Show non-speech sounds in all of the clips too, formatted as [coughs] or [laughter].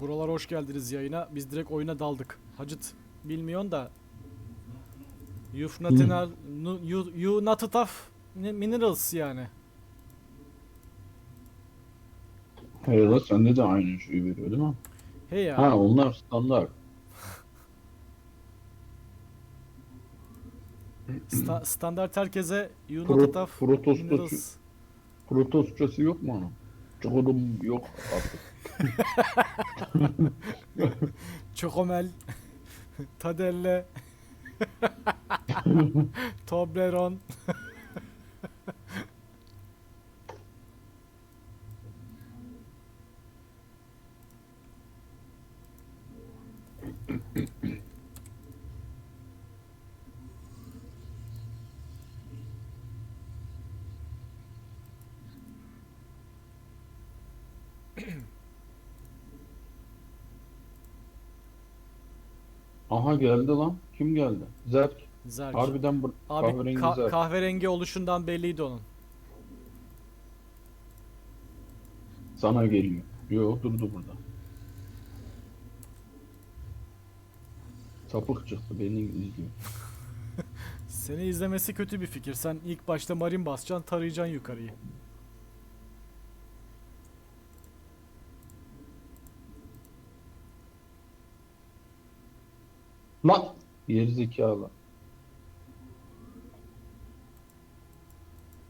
Buralar hoş geldiniz yayına. Biz direkt oyuna daldık. Hacıt bilmiyorsun da You've not enough, you, you not enough mi- minerals yani. La sende de aynı şeyi veriyor değil mi? He ya. Ha onlar standart. sta- standart herkese you not Pro, enough protosçası, minerals. protosçası yok mu onun? Çoğudum yok artık. Çokomel. Tadelle. [laughs] Toblerone. Aha geldi lan. Kim geldi? Zerk. Zerk. Harbiden bu Abi kahverengi ka- Zerk. kahverengi oluşundan belliydi onun. Sana geliyor. Yo durdu burada. Sapık çıktı beni izliyor. [laughs] Seni izlemesi kötü bir fikir. Sen ilk başta marin basacaksın, tarayacaksın yukarıyı. Lan! Geri zekalı.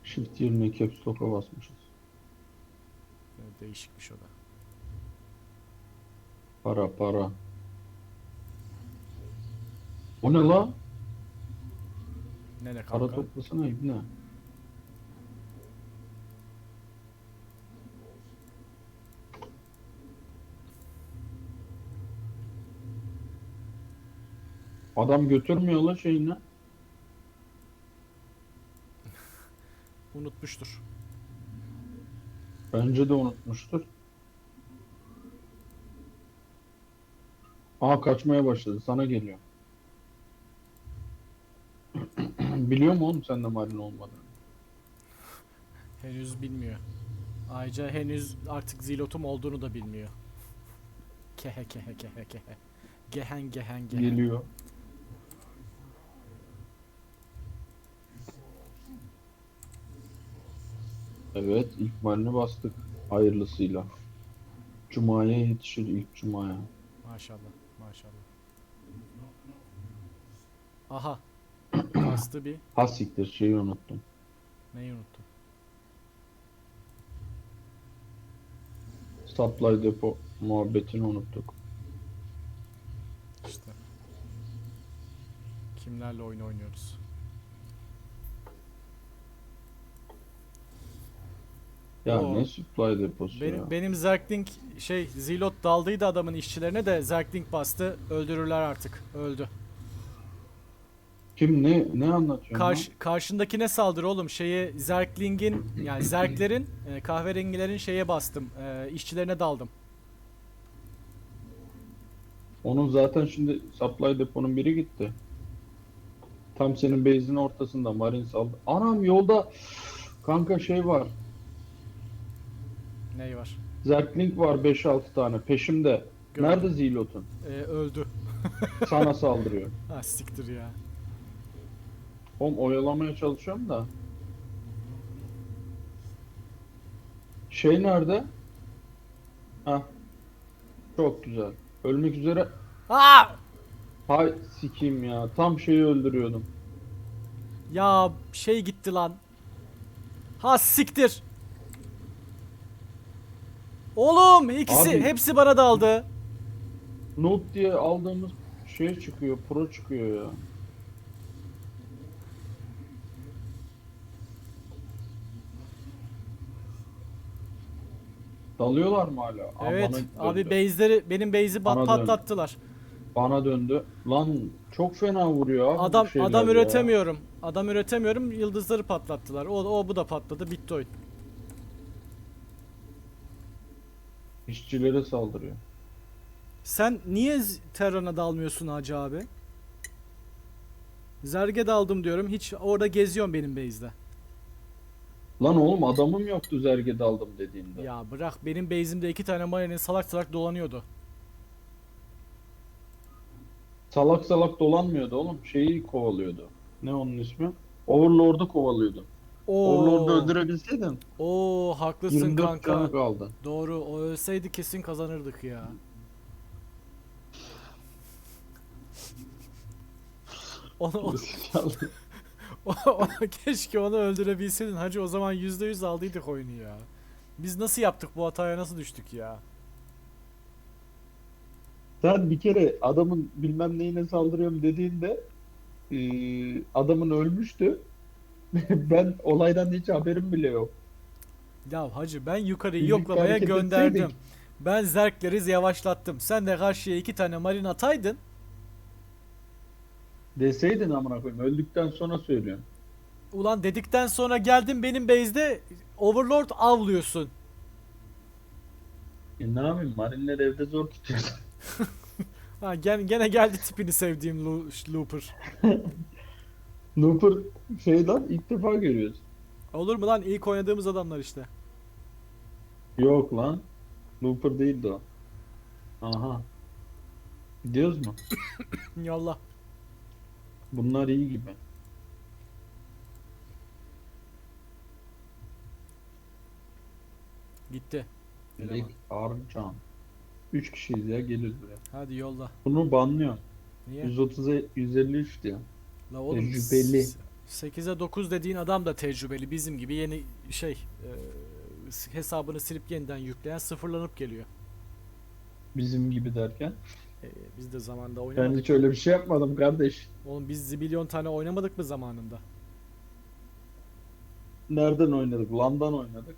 Shift yerine caps lock'a basmışız. Evet, Değişikmiş o da. Para para. O ne la? Nele Para kanka? toplasana ibne. Adam götürmüyor la şeyini. [laughs] Unutmuştur. Bence de unutmuştur. Aa kaçmaya başladı. Sana geliyor. [clears throat] Biliyor mu oğlum sende marin olmadığını? Henüz bilmiyor. Ayrıca henüz artık zilotum olduğunu da bilmiyor. Kehe kehe kehe kehe. Gehen gehen gehen. Geliyor. Evet, ilk malini bastık hayırlısıyla. Cuma'ya yetişir ilk Cuma'ya. Maşallah maşallah. Aha. [coughs] Bastı bir. Ha siktir şeyi unuttum. Neyi unuttum? Supply depo muhabbetini unuttuk. İşte. Kimlerle oyun oynuyoruz? Ya Oo. ne supply deposu Benim, ya? benim Zergling şey Zilot daldıydı adamın işçilerine de Zergling bastı. Öldürürler artık. Öldü. Kim ne ne anlatıyor Karş, karşındakine saldır oğlum. Şeye Zergling'in yani Zerglerin e, kahverengilerin şeye bastım. E, işçilerine daldım. Onun zaten şimdi supply deponun biri gitti. Tam senin base'in ortasında Marine saldı. Anam yolda kanka şey var. Ney var? Zerkling var 5-6 tane peşimde. Gördüm. Nerede Zilot'un? E, öldü. [laughs] Sana saldırıyor. Ha siktir ya. Oğlum oyalamaya çalışıyorum da. Şey nerede? Hah. Çok güzel. Ölmek üzere. Aa! Hay sikeyim ya. Tam şeyi öldürüyordum. Ya şey gitti lan. Ha siktir. Oğlum ikisi Abi- hepsi bana daldı. Noob diye aldığımız şey çıkıyor. Pro çıkıyor ya. Dalıyorlar mı hala? Aa, Evet bana abi döndü. base'leri benim base'i bat Bana patlattılar. Bana döndü. Lan çok fena vuruyor abi bu Adam şeyler adam ya. üretemiyorum. Adam üretemiyorum. Yıldızları patlattılar. O o bu da patladı. Bitti oyun. İşçilere saldırıyor. Sen niye Terran'a dalmıyorsun Hacı abi? Zerge daldım diyorum. Hiç orada geziyorsun benim base'de. Lan oğlum adamım yoktu zerge daldım dediğimde. Ya bırak benim base'imde iki tane marine salak salak dolanıyordu. Salak salak dolanmıyordu oğlum. Şeyi kovalıyordu. Ne onun ismi? Overlord'u kovalıyordu. Overlord'u Oo. öldürebilseydin Oo haklısın 24 kanka. canı kaldı. Doğru. O ölseydi kesin kazanırdık ya. [laughs] Onu, [laughs] o- o- keşke onu öldürebilseydin hacı o zaman %100 aldıydık oyunu ya. Biz nasıl yaptık bu hataya nasıl düştük ya? Sen bir kere adamın bilmem neyine saldırıyorum dediğinde eee, adamın ölmüştü. [laughs] ben olaydan hiç haberim bile yok. Ya hacı ben yukarıyı Birlikte yoklamaya hareket gönderdim. etseydik. Ben zerkleri yavaşlattım. Sen de karşıya iki tane marin ataydın. Deseydin amına koyayım. Öldükten sonra söylüyorum. Ulan dedikten sonra geldin benim base'de Overlord avlıyorsun. E ne yapayım? Marinler evde zor tutuyor. [laughs] Ha gene, gene geldi tipini sevdiğim Looper. [laughs] Looper şey lan ilk defa görüyoruz. Olur mu lan ilk oynadığımız adamlar işte. Yok lan. Looper değildi o. Aha. Gidiyoruz mu? [coughs] Yallah. Bunlar iyi gibi. Gitti. Direkt Arcan. 3 kişiyiz ya geliriz buraya. Hadi yolla. Bunu banlıyor. Niye? 130'a 153 diyor. La oğlum Tecrübeli. 8'e 9 dediğin adam da tecrübeli. Bizim gibi yeni şey e, hesabını silip yeniden yükleyen sıfırlanıp geliyor. Bizim gibi derken. E, biz de zamanında Ben oynamadık. hiç öyle bir şey yapmadım kardeş. Oğlum biz zibilyon tane oynamadık mı zamanında? Nereden oynadık? LAN'dan oynadık.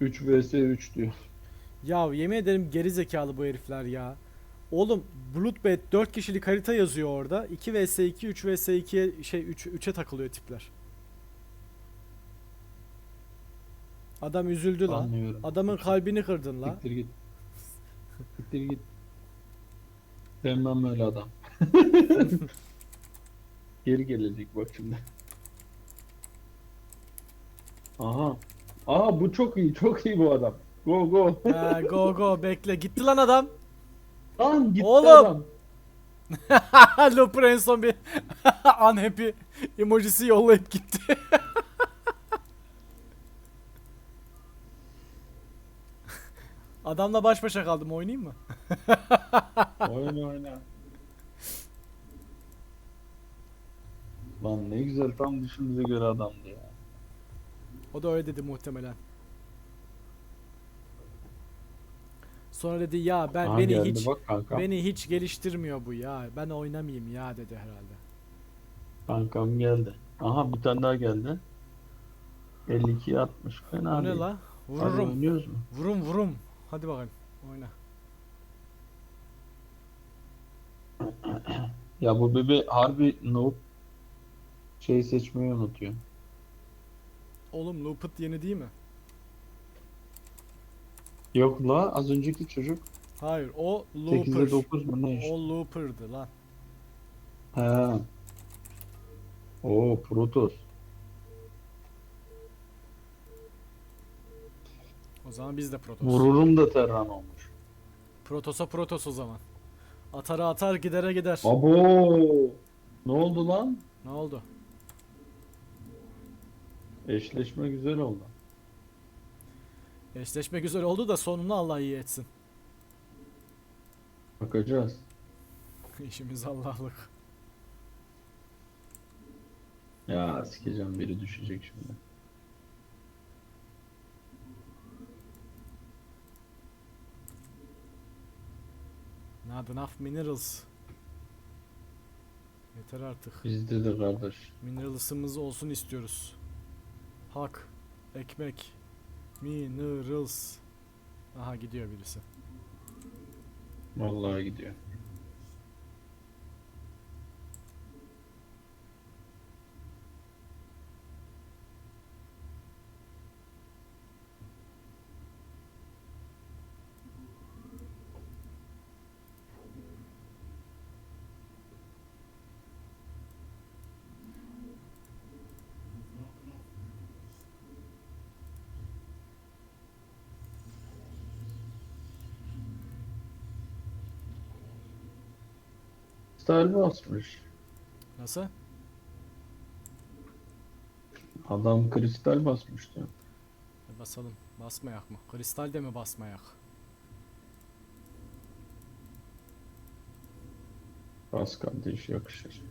3 vs 3 diyor. Ya yemin ederim geri zekalı bu herifler ya. Oğlum Bloodbath 4 kişilik harita yazıyor orada. 2 vs 2, 3 vs 2'ye şey 3 3'e takılıyor tipler. Adam üzüldü lan. Anlıyorum. Adamın kalbini kırdın lan. Siktir git. Siktir git. Sevmem öyle adam. [laughs] Geri gelecek bak şimdi. Aha. Aa bu çok iyi. Çok iyi bu adam. Go go. Ha, go go bekle. Gitti lan adam. Lan gitti Oğlum. adam. [laughs] Looper en son bir [laughs] unhappy emojisi yollayıp gitti. [laughs] Adamla baş başa kaldım oynayayım mı? Oyna oyna. Lan ne güzel tam dişimize göre adamdı ya. O da öyle dedi muhtemelen. Sonra dedi ya ben Aha beni geldi hiç bak kanka. beni hiç geliştirmiyor bu ya. Ben oynamayayım ya dedi herhalde. Kankam geldi. Aha bir tane daha geldi. 52 60 fena ne değil. la? Hadi Vururum. oynuyoruz mu? Vurum vurum. Hadi bakalım. Oyna. [clears throat] Ya bu bebe harbi noob şey seçmeyi unutuyor. Oğlum Loopet yeni değil mi? Yok la az önceki çocuk Hayır o 8'de Looper. 9 mu ne işte. O Looper'dı lan. He. Oo Protoss. O zaman biz de Protoss. Vururum da Terran olmuş. Protos'a Protoss o zaman. Atara atar gidere gider. Abo. Ne oldu lan? Ne oldu? Eşleşme güzel oldu. Eşleşme güzel oldu da sonunu Allah iyi etsin. Bakacağız. İşimiz Allah'lık. Ya sikeceğim biri düşecek şimdi. Not enough minerals. Yeter artık. Bizde de kardeş. Minerals'ımız olsun istiyoruz. Hak, ekmek, minerals. Aha gidiyor birisi. Vallahi gidiyor. Kristal basmış. Nasıl? Adam kristal basmıştı. E, basalım. Basmayak mı? Kristal de mi basmayak? Bas kardeş yakışır.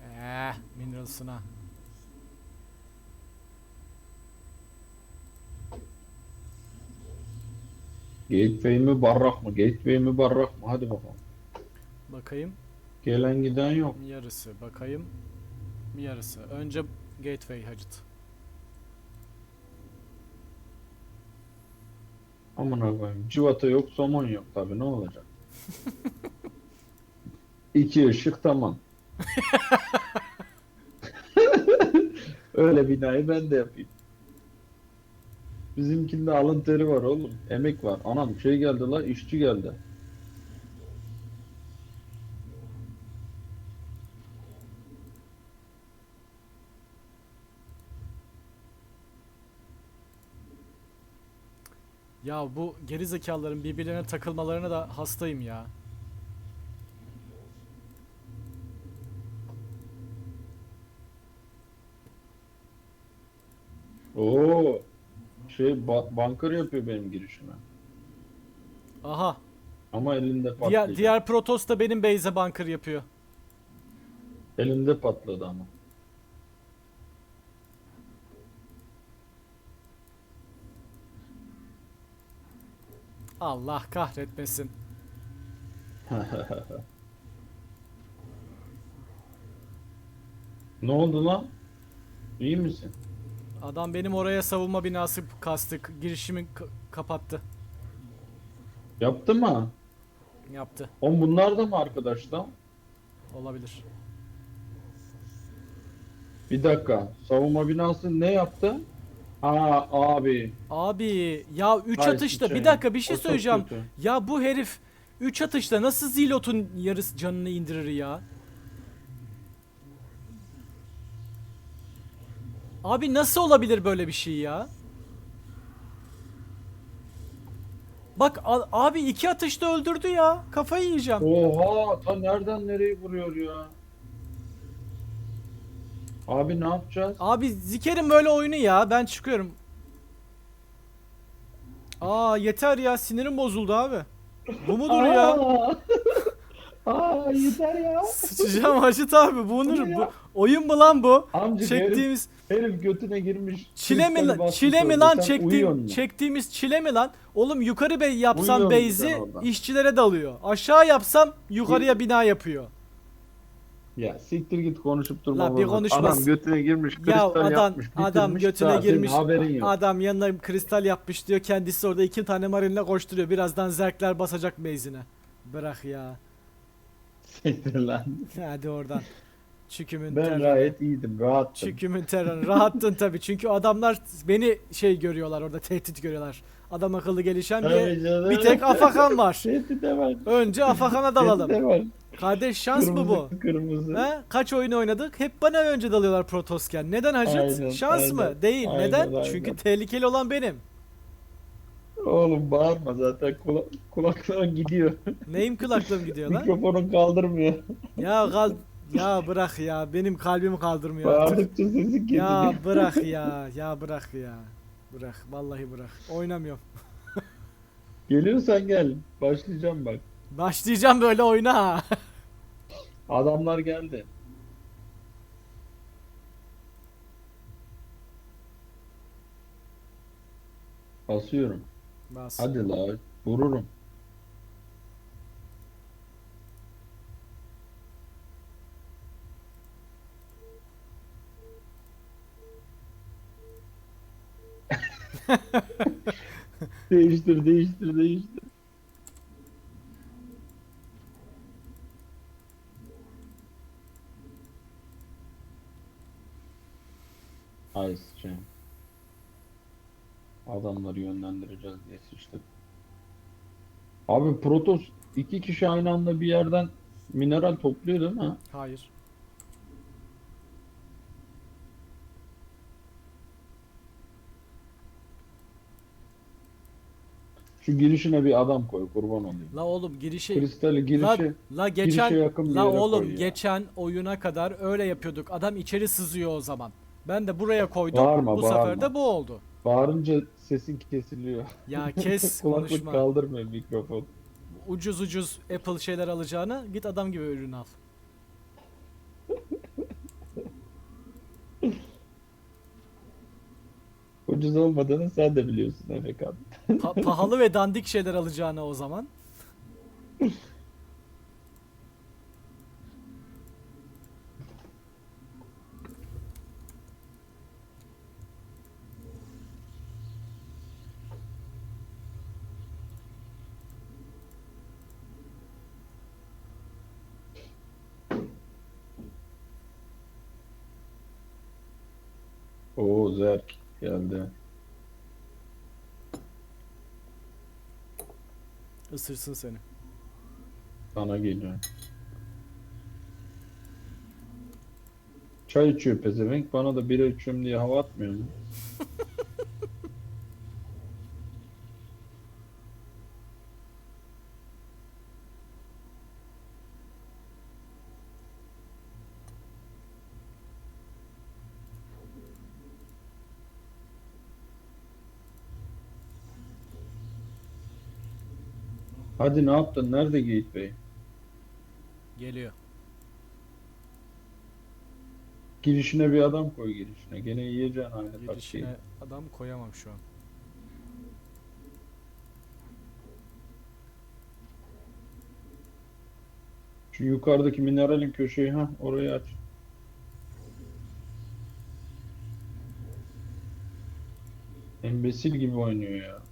Eee minerals'ına. Gateway mi barrak mı? Gateway mi barrak mı? Hadi bakalım. Bakayım. Gelen giden yok. Yarısı. Bakayım. Yarısı. Önce Gateway Hacıt. Amına koyayım. Civata yok, somon yok tabi ne olacak? [laughs] İki ışık tamam. [laughs] Öyle binayı ben de yapayım. Bizimkinde alın teri var oğlum. Emek var. Anam şey geldi la işçi geldi. Ya bu geri zekaların birbirlerine takılmalarına da hastayım ya. Oo. Şey ba- bunker yapıyor benim girişime. Aha. Ama elinde patlayacak. Diğer, diğer Protoss da benim base'e bunker yapıyor. Elinde patladı ama. Allah kahretmesin. [laughs] Ne oldu lan? İyi misin? Adam benim oraya savunma binası kastık. Girişimi ka- kapattı. Yaptı mı? Yaptı. Oğlum bunlar da mı arkadaşlar? Olabilir. Bir dakika. Savunma binası ne yaptı? Aa abi. Abi ya 3 Ay, atışta bir dakika bir şey O söyleyeceğim. Ya bu herif 3 atışta nasıl Zilot'un yarısı canını indirir ya? Abi nasıl olabilir böyle bir şey ya? Bak abi iki atışta öldürdü ya. Kafayı yiyeceğim. Oha ta nereden nereye vuruyor ya? Abi ne yapacağız? Abi zikerim böyle oyunu ya. Ben çıkıyorum. Aa yeter ya sinirim bozuldu abi. Bu mudur ya? Aa! Yeter ya. Sıçacağım Hacit abi bu onur bu ya? oyun mu lan bu? Amca Çektiğimiz herif, herif götüne girmiş. çile mi lan çile mi lan çektiğim çektiğimiz çile mi lan? Oğlum yukarı bey yapsam Uyuyorsun orada. işçilere dalıyor. Aşağı yapsam yukarıya bina yapıyor. Ya siktir git konuşup durma. La bir konuşmaz. Adam götüne girmiş Ya kristal adam yapmış. adam götüne daha senin girmiş. haberin yok. Adam yanına kristal yapmış diyor. Kendisi orada iki tane marinle koşturuyor. Birazdan zerkler basacak base'ine. Bırak ya. Lan. Hadi oradan. Çükümün Ben terörü. gayet iyiydim. Rahattım. Çükümün terörü. Rahattın tabii. Çünkü adamlar beni şey görüyorlar orada tehdit görüyorlar. Adam akıllı gelişen bir, bir tek Afakan var. Tehdide var. Önce Afakan'a dalalım. Tehdide var. Kardeş şans mı bu? Kırmızı, Kırmızı. He? Kaç oyun oynadık? Hep bana önce dalıyorlar Protosken. Neden Hacet? Aynen, şans mı? aynen, Değil. aynen, Neden? aynen. Çünkü tehlikeli olan benim. Oğlum bağırma zaten kula kulaklara gidiyor. Neyim kulaklığım gidiyor lan? Mikrofonun kaldırmıyor. Ya kal ya bırak ya. Benim kalbim kaldırmıyor. Bağırdıkça sesi geliyor. Ya bırak ya. Ya bırak ya. Bırak. Vallahi bırak. Oynamıyorum. [laughs] Geliyorsan gel. Başlayacağım bak. Başlayacağım böyle oyuna ha. Adamlar geldi. Basıyorum. Bas. Hadi la vururum. [laughs] değiştir, değiştir, değiştir. Adamları yönlendireceğiz diye sıçtık. Abi Protoss iki kişi aynı anda bir yerden mineral topluyor değil mi? Hayır. Şu girişine bir adam koy kurban olayım. La oğlum girişi Kristali La, girişi la geçen girişe yakın bir la yere oğlum koy ya. geçen oyuna kadar öyle yapıyorduk. Adam içeri sızıyor o zaman. Ben de buraya koydum. Bağırma, bu sefer bağırma. de bu oldu. Bağırınca sesin kesiliyor. [laughs] Ya kes [laughs] Kulaklık konuşma. kaldırmıyor mikrofon. Ucuz ucuz Apple şeyler alacağına git adam gibi ürün al. [laughs] Ucuz olmadığını sen de biliyorsun Efekan. Pa- pahalı ve dandik şeyler alacağına o zaman. Oo Zerk geldi. Isırsın seni. Sana geliyor. Çay içiyor pezevenk. Bana da bira içiyorum diye hava atmıyor mu? Hadi ne yaptın? Nerede Geyit Bey? Geliyor. Girişine bir adam koy girişine. Gene yiyeceksin aynı. Girişine adam koyamam şu an. Şu yukarıdaki mineralin köşeyi ha orayı aç. Embesil gibi oynuyor ya.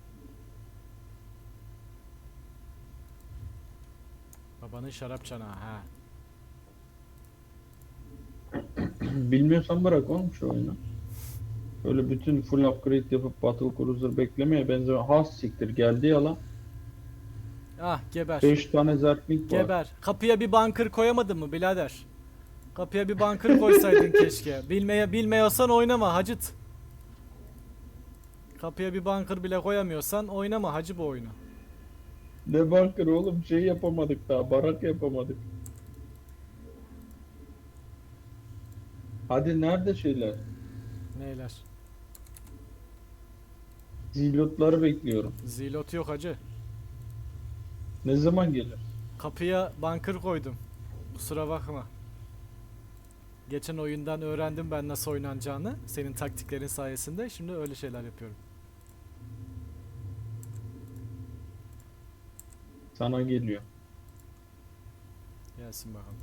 Babanın şarap çanağı ha. [clears throat] Bilmiyorsan bırak oğlum şu oyunu. Böyle bütün full upgrade yapıp Battle Cruiser beklemeye benziyor. Ha siktir geldi ya lan. Ah geber. 5 tane Zerkling var. Geber. Kapıya bir bunker koyamadın mı birader? Kapıya bir bunker koysaydın [laughs] keşke. Bilmeye bilmiyorsan oynama hacıt. Kapıya bir bunker bile koyamıyorsan oynama hacı bu oyunu. Ne bunker oğlum şey yapamadık daha barak yapamadık. Hadi nerede şeyler? Neyler? Zilotları bekliyorum. Zilot yok hacı. Ne zaman gelir? Kapıya bunker koydum. Kusura bakma. Geçen oyundan öğrendim ben nasıl oynanacağını. Senin taktiklerin sayesinde. Şimdi öyle şeyler yapıyorum. Sana geliyor. Gelsin bakalım.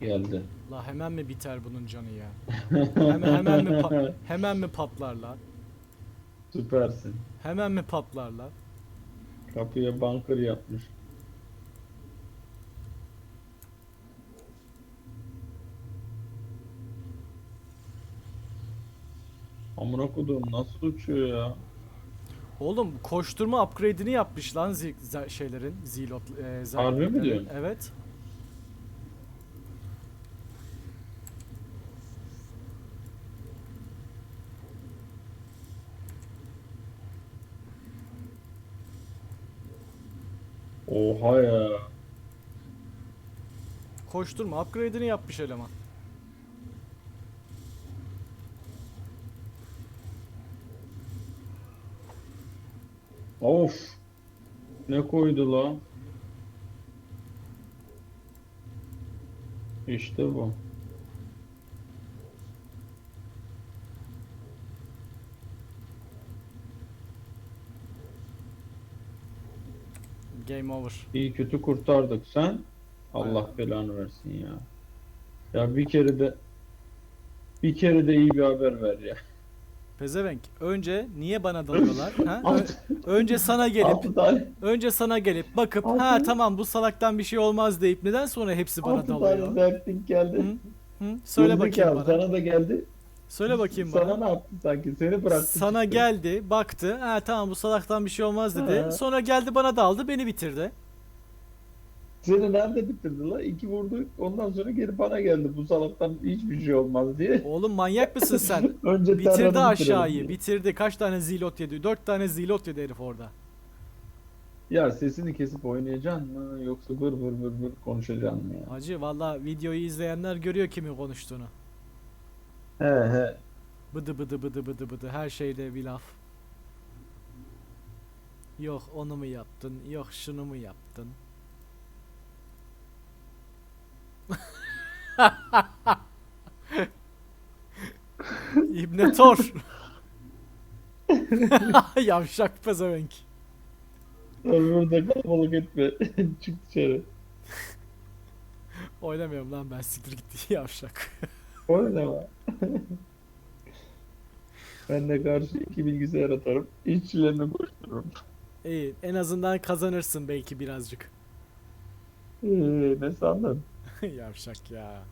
Geldi. La hemen mi biter bunun canı ya? [laughs] hemen, hemen mi pa- hemen mi patlarlar? Süpersin. Hemen mi patlarlar? Kapıya bunker yapmış. Amına kodum nasıl uçuyor ya? Oğlum koşturma upgrade'ini yapmış lan zi- za- şeylerin zilot e, za- Harbi mi diyorsun? Evet. Oha ya. Koşturma upgrade'ini yapmış eleman. Of. Ne koydu lan? İşte bu. Game over. İyi kötü kurtardık. Sen Allah Aynen. belanı versin ya. Ya bir kere de bir kere de iyi bir haber ver ya. Pezevenk. Önce niye bana dalıyorlar? ha? Ö- önce sana gelip önce sana gelip bakıp ha tamam bu salaktan bir şey olmaz deyip neden sonra hepsi bana dalıyor? tane dertlik geldi. Hı? Hı? Söyle bakayım Gerizekalı, bana. Sana da geldi. Söyle bakayım Sana bana. ne yaptı sanki? Seni bıraktı. Sana çıktı. geldi, baktı. Ha tamam bu salaktan bir şey olmaz dedi. Ha. Sonra geldi bana daldı, beni bitirdi. Seni nerede bitirdi la? İki vurdu. Ondan sonra geri bana geldi. Bu salaktan hiçbir şey olmaz diye. Oğlum manyak mısın sen? [laughs] Önce Bitirdi aşağıyı. Bitirdi. Kaç tane zilot yedi? Dört tane zilot yedi herif orada. Ya sesini kesip oynayacaksın mı? Yoksa vır vır vır vır konuşacaksın mı ya? Hacı valla videoyu izleyenler görüyor kimin konuştuğunu. He he. Bıdı bıdı bıdı bıdı bıdı. Her şeyde bir laf. Yok onu mu yaptın? Yok şunu mu yaptın? [laughs] İbne Tor. [laughs] Yavşak pezevenk. Burada kalabalık etme. [laughs] Çık dışarı. Oynamıyorum lan ben siktir gitti yavşak. Oynama. ben de karşı iki bilgisayar atarım. İşçilerini koştururum. İyi en azından kazanırsın belki birazcık. Ee, ne sandın? [laughs] yavşak ya.